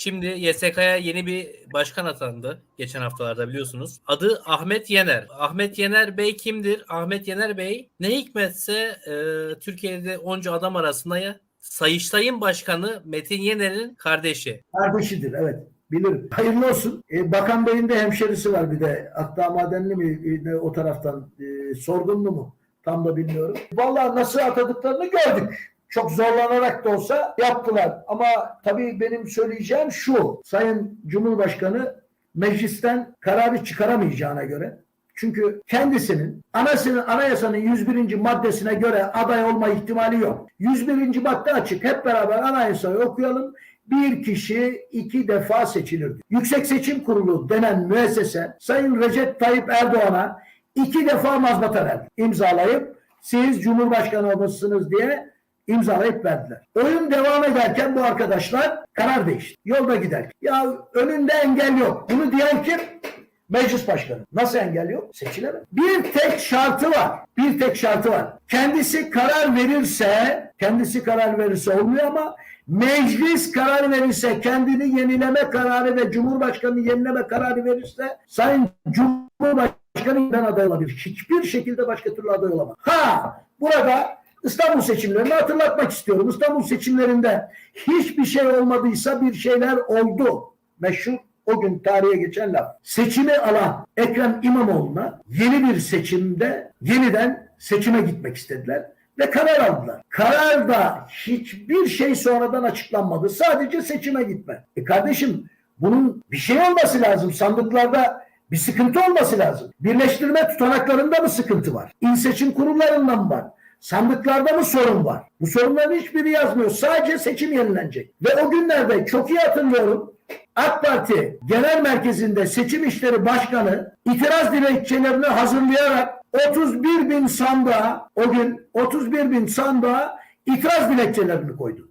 Şimdi YSK'ya yeni bir başkan atandı geçen haftalarda biliyorsunuz. Adı Ahmet Yener. Ahmet Yener Bey kimdir? Ahmet Yener Bey ne hikmetse e, Türkiye'de onca adam arasında ya Sayıştay'ın başkanı Metin Yener'in kardeşi. Kardeşidir evet. Bilirim. Hayırlı olsun. E, Bakan Bey'in de hemşerisi var bir de. Akdağ Madenli mi e, o taraftan e, Sorgunlu mu? Tam da bilmiyorum. Vallahi nasıl atadıklarını gördük. Çok zorlanarak da olsa yaptılar. Ama tabii benim söyleyeceğim şu. Sayın Cumhurbaşkanı meclisten kararı çıkaramayacağına göre çünkü kendisinin anasının anayasanın 101. maddesine göre aday olma ihtimali yok. 101. madde açık. Hep beraber anayasayı okuyalım. Bir kişi iki defa seçilir. Yüksek Seçim Kurulu denen müessese Sayın Recep Tayyip Erdoğan'a iki defa mazbata verdi. İmzalayıp siz Cumhurbaşkanı olmuşsunuz diye imzalayıp verdiler. Oyun devam ederken bu arkadaşlar karar değişti. Yolda giderken. Ya önünde engel yok. Bunu diyen kim? Meclis başkanı. Nasıl engel yok? Seçilemez. Bir tek şartı var. Bir tek şartı var. Kendisi karar verirse, kendisi karar verirse olmuyor ama meclis karar verirse, kendini yenileme kararı ve Cumhurbaşkanı yenileme kararı verirse Sayın Cumhurbaşkanı ben aday olabilir. Hiçbir şekilde başka türlü aday olamaz. Ha burada İstanbul seçimlerini hatırlatmak istiyorum. İstanbul seçimlerinde hiçbir şey olmadıysa bir şeyler oldu. Meşhur o gün tarihe geçen laf. Seçimi alan Ekrem İmamoğlu'na yeni bir seçimde yeniden seçime gitmek istediler ve karar aldılar. Kararda hiçbir şey sonradan açıklanmadı. Sadece seçime gitme. E kardeşim bunun bir şey olması lazım. Sandıklarda bir sıkıntı olması lazım. Birleştirme tutanaklarında mı sıkıntı var? İl seçim kurullarında mı var? Sandıklarda mı sorun var? Bu sorunların hiçbiri yazmıyor. Sadece seçim yenilenecek. Ve o günlerde çok iyi hatırlıyorum. AK Parti Genel Merkezi'nde seçim işleri başkanı itiraz dilekçelerini hazırlayarak 31 bin sandığa o gün 31 bin sandığa itiraz dilekçelerini koydu.